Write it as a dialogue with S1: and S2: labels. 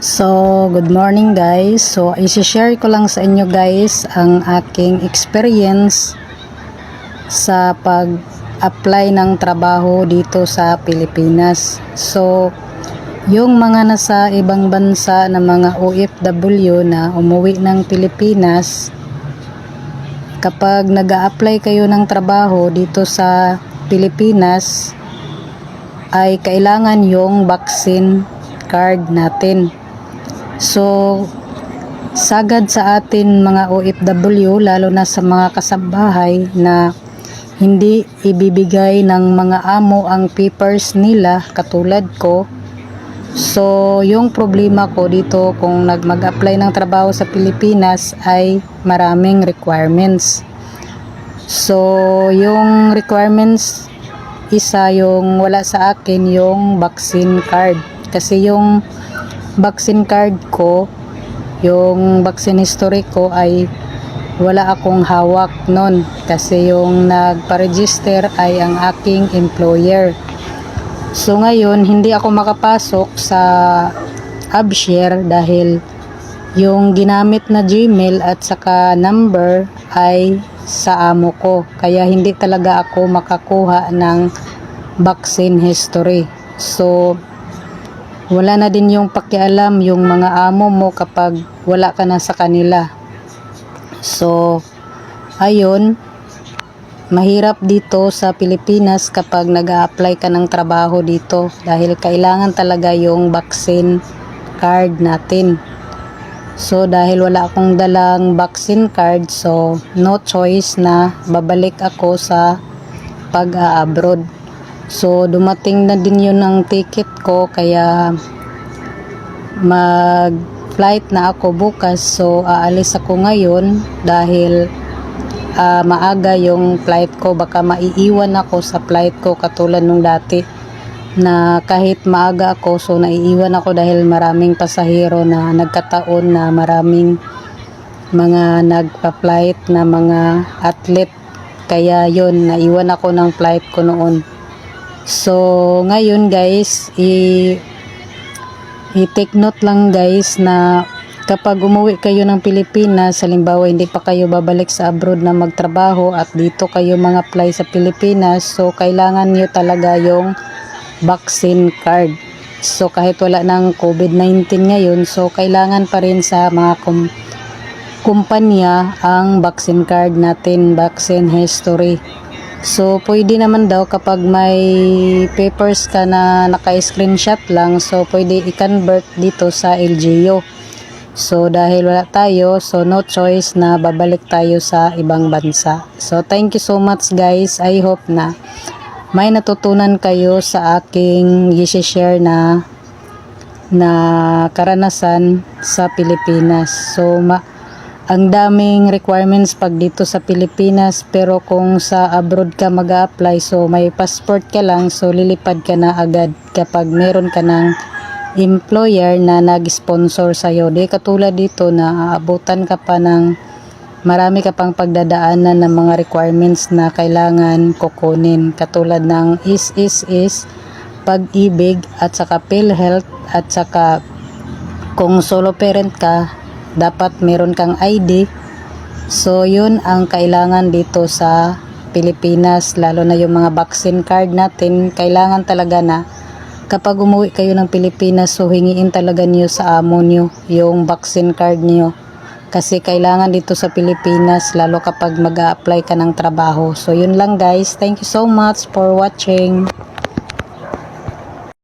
S1: So, good morning guys. So, isi-share ko lang sa inyo guys ang aking experience sa pag-apply ng trabaho dito sa Pilipinas. So, yung mga nasa ibang bansa na mga OFW na umuwi ng Pilipinas, kapag nag apply kayo ng trabaho dito sa Pilipinas, ay kailangan yung vaccine card natin. So, sagad sa atin mga OFW, lalo na sa mga kasambahay na hindi ibibigay ng mga amo ang papers nila katulad ko. So, yung problema ko dito kung nag mag-apply ng trabaho sa Pilipinas ay maraming requirements. So, yung requirements isa yung wala sa akin yung vaccine card. Kasi yung vaccine card ko, yung vaccine history ko ay wala akong hawak nun. Kasi yung nagpa-register ay ang aking employer. So ngayon, hindi ako makapasok sa AbShare dahil yung ginamit na Gmail at saka number ay sa amo ko. Kaya hindi talaga ako makakuha ng vaccine history. So, wala na din yung pakialam yung mga amo mo kapag wala ka na sa kanila. So, ayun, mahirap dito sa Pilipinas kapag nag apply ka ng trabaho dito dahil kailangan talaga yung vaccine card natin. So, dahil wala akong dalang vaccine card, so no choice na babalik ako sa pag-abroad. So, dumating na din yun ang ticket ko, kaya mag-flight na ako bukas. So, aalis ako ngayon dahil ah, maaga yung flight ko. Baka maiiwan ako sa flight ko katulad nung dati na kahit maaga ako so naiiwan ako dahil maraming pasahero na nagkataon na maraming mga nagpa-flight na mga athlete kaya yun naiwan ako ng flight ko noon so ngayon guys i i-take note lang guys na kapag umuwi kayo ng Pilipinas, halimbawa hindi pa kayo babalik sa abroad na magtrabaho at dito kayo mga apply sa Pilipinas, so kailangan nyo talaga yung vaccine card. So kahit wala ng COVID-19 ngayon, so kailangan pa rin sa mga kum kumpanya ang vaccine card natin, vaccine history. So, pwede naman daw kapag may papers ka na naka-screenshot lang, so pwede i-convert dito sa LGU. So, dahil wala tayo, so no choice na babalik tayo sa ibang bansa. So, thank you so much guys. I hope na may natutunan kayo sa aking i-share na na karanasan sa Pilipinas. So, ma ang daming requirements pag dito sa Pilipinas pero kung sa abroad ka mag apply so may passport ka lang so lilipad ka na agad kapag meron ka ng employer na nag-sponsor sa'yo. Di katulad dito na aabutan ka pa ng marami ka pang pagdadaanan ng mga requirements na kailangan kukunin katulad ng is is is pag-ibig at saka PhilHealth at saka kung solo parent ka dapat meron kang ID so yun ang kailangan dito sa Pilipinas lalo na yung mga vaccine card natin. Kailangan talaga na kapag umuwi kayo ng Pilipinas so hingiin talaga niyo sa amo niyo yung vaccine card niyo. Kasi kailangan dito sa Pilipinas lalo kapag mag apply ka ng trabaho. So yun lang guys. Thank you so much for watching